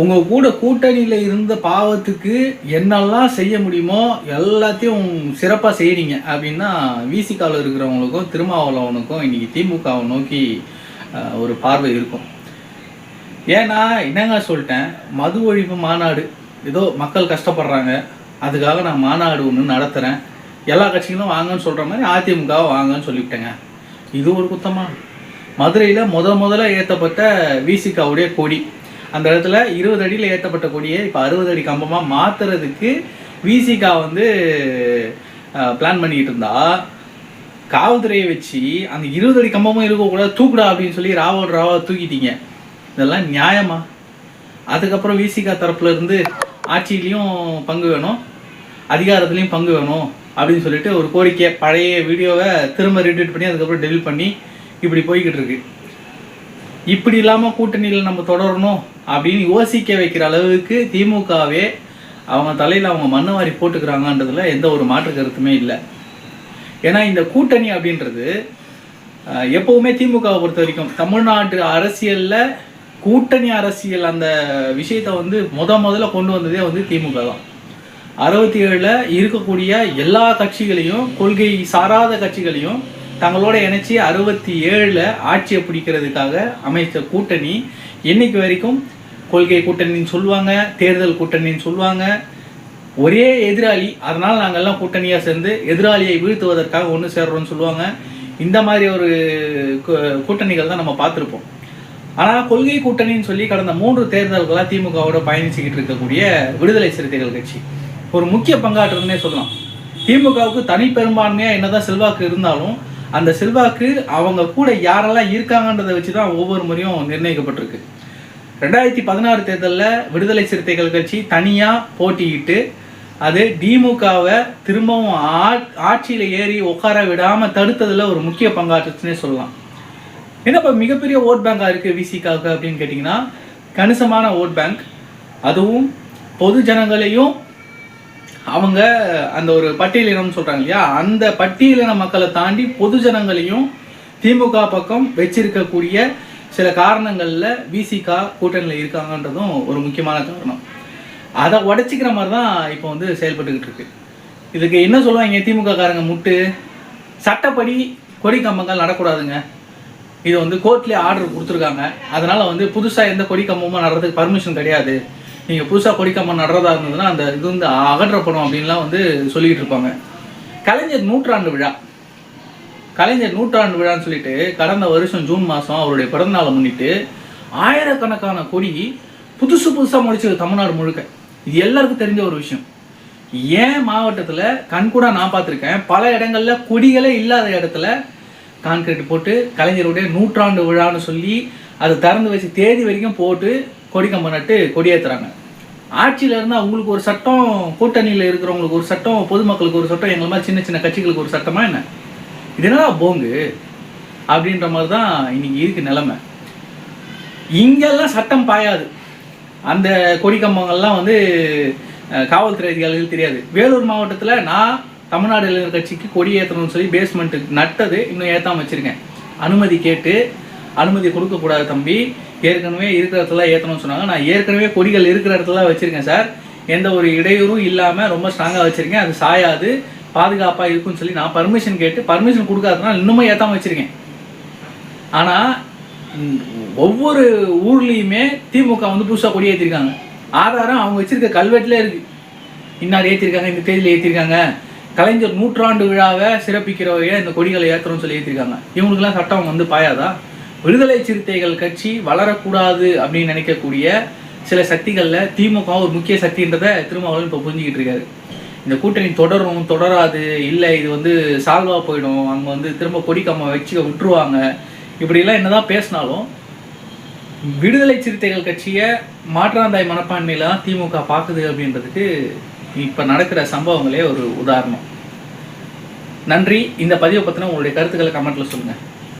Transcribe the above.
உங்கள் கூட கூட்டணியில் இருந்த பாவத்துக்கு என்னெல்லாம் செய்ய முடியுமோ எல்லாத்தையும் சிறப்பாக செய்கிறீங்க அப்படின்னா விசிகாவில் இருக்கிறவங்களுக்கும் திருமாவளவனுக்கும் இன்றைக்கி திமுகவை நோக்கி ஒரு பார்வை இருக்கும். ஏன்னா என்னங்க சொல்லிட்டேன்? மது ஒழிப்பு மாநாடு. ஏதோ மக்கள் கஷ்டப்படுறாங்க. அதுக்காக நான் மாநாடு ஒன்று நடத்துகிறேன் எல்லா கட்சிகளும் வாங்கன்னு சொல்கிற மாதிரி அதிமுகவை வாங்கன்னு சொல்லிவிட்டேங்க இது ஒரு குத்தமாக மதுரையில் முத முதல்ல ஏற்றப்பட்ட விசிகாவுடைய கொடி. அந்த இடத்துல இருபது அடியில் ஏற்றப்பட்ட கொடியை இப்போ அறுபது அடி கம்பமாக மாற்றுறதுக்கு விசிகா வந்து பிளான் பண்ணிக்கிட்டு இருந்தா. காவல்துறையை வச்சு அந்த இருபது அடி கம்பமும் இருக்கக்கூடாது தூக்குடா அப்படின்னு சொல்லி ராவோட ராவா தூக்கிட்டீங்க. இதெல்லாம் நியாயமா? அதுக்கப்புறம் விசிகா தரப்புல இருந்து ஆட்சியிலையும் பங்கு வேணும் அதிகாரத்துலேயும் பங்கு வேணும் அப்படின்னு சொல்லிட்டு ஒரு கோரிக்கை பழைய வீடியோவை திரும்ப ரிட்வீட் பண்ணி அதுக்கப்புறம் டெலிட் பண்ணி இப்படி போய்கிட்டு இருக்கு. இப்படி இல்லாமல் கூட்டணியில் நம்ம தொடரணும் அப்படின்னு யோசிக்க வைக்கிற அளவுக்கு திமுகவே அவங்க தலையில் அவங்க மண்ணை வாரி போட்டுக்கிறாங்கன்றதுல எந்த ஒரு மாற்று கருத்துமே இல்லை. ஏன்னா இந்த கூட்டணி அப்படின்றது எப்போவுமே திமுகவை பொறுத்த வரைக்கும் தமிழ்நாட்டு அரசியலில் கூட்டணி அரசியல் அந்த விஷயத்தை வந்து முத முதல்ல கொண்டு வந்ததே வந்து திமுக தான். அறுபத்தி ஏழில் இருக்கக்கூடிய எல்லா கட்சிகளையும் கொள்கை சாராத கட்சிகளையும் தங்களோட இணைச்சி அறுபத்தி ஏழில் ஆட்சியை பிடிக்கிறதுக்காக அமைத்த கூட்டணி இன்னைக்கு வரைக்கும் கொள்கை கூட்டணின்னு சொல்லுவாங்க தேர்தல் கூட்டணின்னு சொல்லுவாங்க. ஒரே எதிராளி அதனால் நாங்கள்லாம் கூட்டணியாக சேர்ந்து எதிராளியை வீழ்த்துவதற்காக ஒன்று சேர்றோம்னு சொல்லுவாங்க. இந்த மாதிரி ஒரு கூட்டணிகள் தான் நம்ம பார்த்துருப்போம். ஆனால் கொள்கை கூட்டணின்னு சொல்லி கடந்த மூன்று தேர்தல்களாக திமுகவோட பயணிச்சுக்கிட்டு இருக்கக்கூடிய விடுதலை சிறுத்தைகள் கட்சி. ஒரு முக்கிய பங்காற்றுதுன்னே சொல்லலாம். திமுகவுக்கு தனி பெரும்பான்மையாக என்னதான் செல்வாக்கு இருந்தாலும் அந்த செல்வாக்கு அவங்க கூட யாரெல்லாம் இருக்காங்கன்றதை வச்சு தான் ஒவ்வொரு முறையும் நிர்ணயிக்கப்பட்டிருக்கு. ரெண்டாயிரத்தி பதினாறு தேர்தலில் விடுதலை சிறுத்தைகள் கட்சி தனியாக போட்டியிட்டு அது திமுகவை திரும்பவும் ஆ- ஆட்சியில் ஏறி உட்கார விடாமல் தடுத்ததில் ஒரு முக்கிய பங்காற்றுச்சுன்னே சொல்லலாம். என்ன இப்போ மிகப்பெரிய ஓட் பேங்காக இருக்குது விசிகாவுக்கு அப்படின்னு கேட்டிங்கன்னா கணிசமான ஓட் பேங்க். அதுவும் பொது ஜனங்களையும் அவங்க அந்த ஒரு பட்டியலினம் சொல்கிறாங்க இல்லையா? அந்த பட்டியலின மக்களை தாண்டி பொதுஜனங்களையும் திமுக பக்கம் வச்சிருக்கக்கூடிய சில காரணங்களில் விசிகா கூட்டணியில் இருக்காங்கன்றதும் ஒரு முக்கியமான காரணம். அதை உடைச்சிக்கிற மாதிரி தான் இப்போ வந்து செயல்பட்டுக்கிட்டு இருக்கு. இதுக்கு என்ன சொல்லுவாங்க திமுக காரங்க? முட்டு. சட்டப்படி கொடி கம்பங்கள் நடக்கூடாதுங்க. இது வந்து கோர்ட்லேயே ஆர்டர் கொடுத்துருக்காங்க. அதனால் வந்து புதுசாக எந்த கொடி கம்பமும் நடுறதுக்கு பர்மிஷன் கிடையாது. நீங்கள் புதுசாக கொடிக்காமல் நடுறதா இருந்ததுன்னா அந்த இது வந்து அகற்றப்படும் அப்படின்லாம் வந்து சொல்லிக்கிட்டு இருப்பாங்க. கலைஞர் நூற்றாண்டு விழா. கலைஞர் நூற்றாண்டு விழான்னு சொல்லிட்டு கடந்த வருஷம் ஜூன் மாதம் அவருடைய பிறந்தநாளை முன்னிட்டு ஆயிரக்கணக்கான கொடி புதுசு புதுசாக முடிச்சது தமிழ்நாடு முழுக்க. இது எல்லாருக்கும் தெரிஞ்ச ஒரு விஷயம். ஏன் மாவட்டத்தில் கண்கூடாக நான் பார்த்துருக்கேன். பல இடங்களில் கொடிகளே இல்லாத இடத்துல கான்கிரீட் போட்டு கலைஞருடைய நூற்றாண்டு விழான்னு சொல்லி அதை திறந்து வச்சு தேதி வரைக்கும் போட்டு கொடி கம்பம் நட்டு கொடியேற்றுறாங்க ஆட்சியில் இருந்தால் அவங்களுக்கு ஒரு சட்டம் கூட்டணியில் இருக்கிறவங்களுக்கு ஒரு சட்டம் பொதுமக்களுக்கு ஒரு சட்டம் எங்களை மாதிரி சின்ன சின்ன கட்சிகளுக்கு ஒரு சட்டமா என்ன? இது போங்கு அப்படின்ற மாதிரி தான் இன்னைக்கு இருக்கு நிலைமை. இங்கெல்லாம் சட்டம் பாயாது. அந்த கொடி கம்பங்கள்லாம் வந்து காவல்துறை அதிகாரிகள் தெரியாது. வேலூர் மாவட்டத்தில் நான் தமிழ்நாடு இளைஞர் கட்சிக்கு கொடி ஏற்றணும்னு சொல்லி பேஸ்மெண்ட்டு நட்டது இன்னும் ஏற்றாமல் வச்சுருக்கேன். அனுமதி கேட்டு அனுமதி கொடுக்கக்கூடாது தம்பி. ஏற்கனவே இருக்கிற இடத்துல ஏற்றணும்னு சொன்னாங்க. நான் ஏற்கனவே கொடிகள் இருக்கிற இடத்துல வச்சுருக்கேன் சார். எந்த ஒரு இடையூறும் இல்லாமல் ரொம்ப ஸ்ட்ராங்காக வச்சுருக்கேன். அது சாயாது பாதுகாப்பாக இருக்கும்னு சொல்லி நான் பர்மிஷன் கேட்டு பர்மிஷன் கொடுக்காதனால இன்னுமே ஏற்றாமல் வச்சுருக்கேன். ஆனால் ஒவ்வொரு ஊர்லேயுமே திமுக வந்து புதுசாக கொடி ஏற்றிருக்காங்க ஆதாரம் அவங்க வச்சுருக்க கல்வெட்டில் இருக்குது இன்னார் ஏற்றிருக்காங்க இந்த தேதியில் ஏற்றிருக்காங்க கலைஞர் நூற்றாண்டு விழாவை சிறப்பிக்கிற வகையில் இந்த கொடிகளை ஏற்றுறோம்னு சொல்லி ஏற்றிருக்காங்க இவங்களுக்குலாம் சட்டம் வந்து பாயாதா? விடுதலை சிறுத்தைகள் கட்சி வளரக்கூடாது அப்படின்னு நினைக்கக்கூடிய சில சக்திகளில் திமுக ஒரு முக்கிய சக்தின்றதை திருமாவளவன் இப்போ புரிஞ்சுக்கிட்டு இருக்காரு. இந்த கூட்டணி தொடரும் தொடராது இல்லை இது வந்து சால்வாக போயிடும் அங்கே வந்து திரும்ப கொடிக்காம வச்சு விட்டுருவாங்க. இப்படிலாம் என்னதான் பேசினாலும் விடுதலை சிறுத்தைகள் கட்சியை மாற்றாந்தாய் மனப்பான்மையில் தான் திமுக பார்க்குது அப்படின்றதுக்கு இப்போ நடக்கிற சம்பவங்களே ஒரு உதாரணம். நன்றி. இந்த பதிவை பற்றின உங்களுடைய கருத்துக்களை கமெண்ட்டில் சொல்லுங்கள்